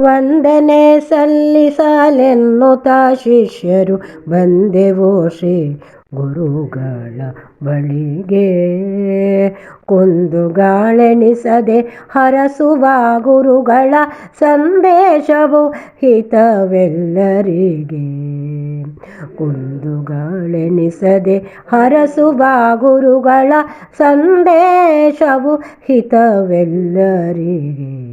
ವಂದನೆ ಸಲ್ಲಿಸಲೆನ್ನುತ್ತ ಶಿಷ್ಯರು ಬಂದೆವು ಶ್ರೀ ಗುರುಗಳ ಬಳಿಗೆ. ಕುಂದುಗಾಳೆಣಿಸದೆ ಹರಸುವ ಗುರುಗಳ ಸಂದೇಶವು ಹಿತವೆಲ್ಲರಿಗೆ. ಕುಂದುಗಾಳೆನಿಸದೆ ಹರಸುವ ಗುರುಗಳ ಸಂದೇಶವು ಹಿತವೆಲ್ಲರಿಗೆ.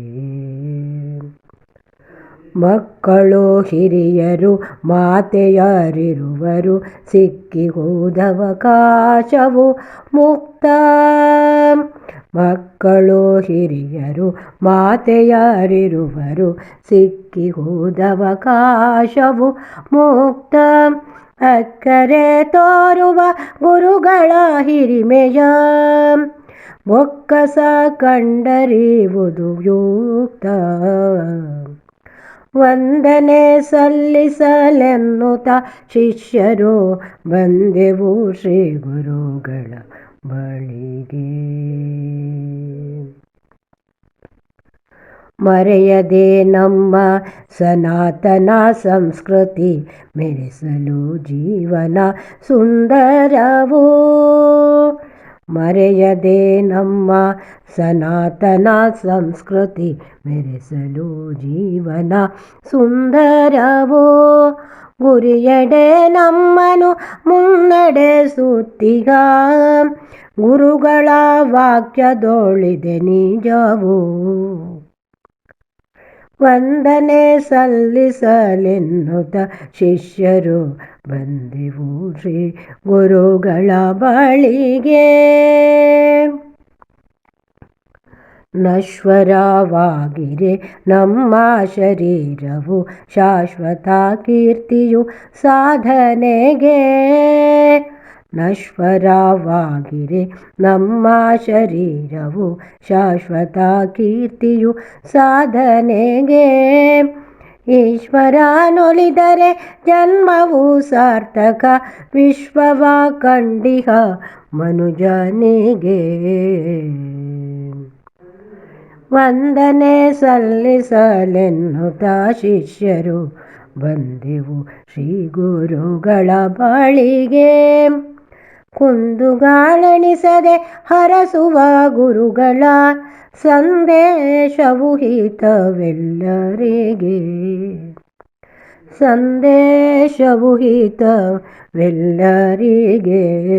ಮಕ್ಕಳು ಹಿರಿಯರು, ಮಾತೆಯರಿರುವರು ಸಿಕ್ಕಿ ಹೋದವಕಾಶವು ಮುಕ್ತ. ಮಕ್ಕಳು ಹಿರಿಯರು, ಮಾತೆಯರಿರುವರು ಸಿಕ್ಕಿ ಹೋದವಕಾಶವು ಮುಕ್ತ. ಅಕ್ಕರೆ ತೋರುವ ಗುರುಗಳ ಹಿರಿಮೆಯ ಬೊಕ್ಕಸ ಕಂಡರಿವುದು ಯುಕ್ತ. ವಂದನೆ ಸಲ್ಲಿಸಲೆನ್ನುತ್ತ ಶಿಷ್ಯರು ಬಂದೆವು ಶ್ರೀ ಗುರುಗಳ ಬಳಿಗೆ. ಮರೆಯದೆ ನಮ್ಮ ಸನಾತನ ಸಂಸ್ಕೃತಿ ಮೆರೆಸಲು ಜೀವನ ಸುಂದರವು. ಮರೆಯದೆ ನಮ್ಮ ಸನಾತನ ಸಂಸ್ಕೃತಿ ಮೆರೆಸಲು ಜೀವನ ಸುಂದರವೋ? ಗುರಿಯಡೆ ನಮ್ಮನು ಮುನ್ನಡೆಸುತ್ತೀಗ. ಗುರುಗಳ ವಾಕ್ಯದೊಳಿದೆ ನಿಜವು? ವಂದನೆ ಸಲ್ಲಿಸಲೆನ್ನುತ್ತ ಶಿಷ್ಯರು ಬಂದೆವು ಶ್ರೀ ಗುರುಗಳ ಬಳಿಗೆ. ನಶ್ವರವಾಗಿರೆ ನಮ್ಮ ಶರೀರವು ಶಾಶ್ವತ ಕೀರ್ತಿಯು ಸಾಧನೆಗೆ. ನಶ್ವರವಾಗಿರೆ ನಮ್ಮ ಶರೀರವು ಶಾಶ್ವತ ಕೀರ್ತಿಯು ಸಾಧನೆಗೆ. ಈಶ್ವರನೊಲಿದರೆ ಜನ್ಮವು ಸಾರ್ಥಕ. ವಿಶ್ವವ ಕಂಡಿಹ ಮನುಜನಿಗೆ. ವಂದನೆ ಸಲ್ಲಿಸಲೆನ್ನುತ್ತ ಶಿಷ್ಯರು ಬಂದೆವು ಶ್ರೀ ಗುರುಗಳ ಬಳಿಗೆ. ಕುಂದುಗಾಳೆಣಿಸದೆ ಹರಸುವ ಗುರುಗಳ ಸಂದೇಶವು ಹಿತವೆಲ್ಲರಿಗೆ. ಸಂದೇಶವು ಹಿತವೆಲ್ಲರಿಗೆ.